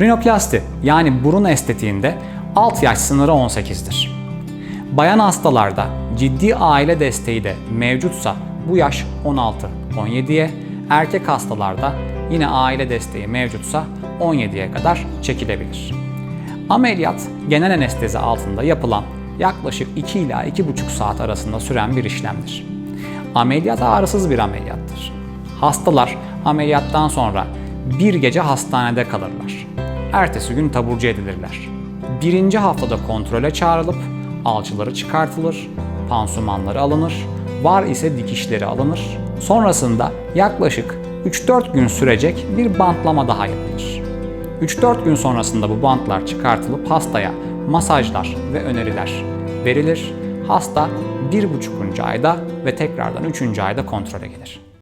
Rinoplasti yani burun estetiğinde alt yaş sınırı 18'dir. Bayan hastalarda ciddi aile desteği de mevcutsa bu yaş 16-17'ye, erkek hastalarda yine aile desteği mevcutsa 17'ye kadar çekilebilir. Ameliyat genel anestezi altında yapılan yaklaşık 2 ila 2,5 saat arasında süren bir işlemdir. Ameliyat ağrısız bir ameliyattır. Hastalar ameliyattan sonra bir gece hastanede kalırlar. Ertesi gün taburcu edilirler. Birinci haftada kontrole çağrılıp alçıları çıkartılır, pansumanları alınır, var ise dikişleri alınır. Sonrasında yaklaşık 3-4 gün sürecek bir bantlama daha yapılır. 3-4 gün sonrasında bu bantlar çıkartılıp hastaya masajlar ve öneriler verilir. Hasta 1,5. ayda ve tekrardan 3. ayda kontrole gelir.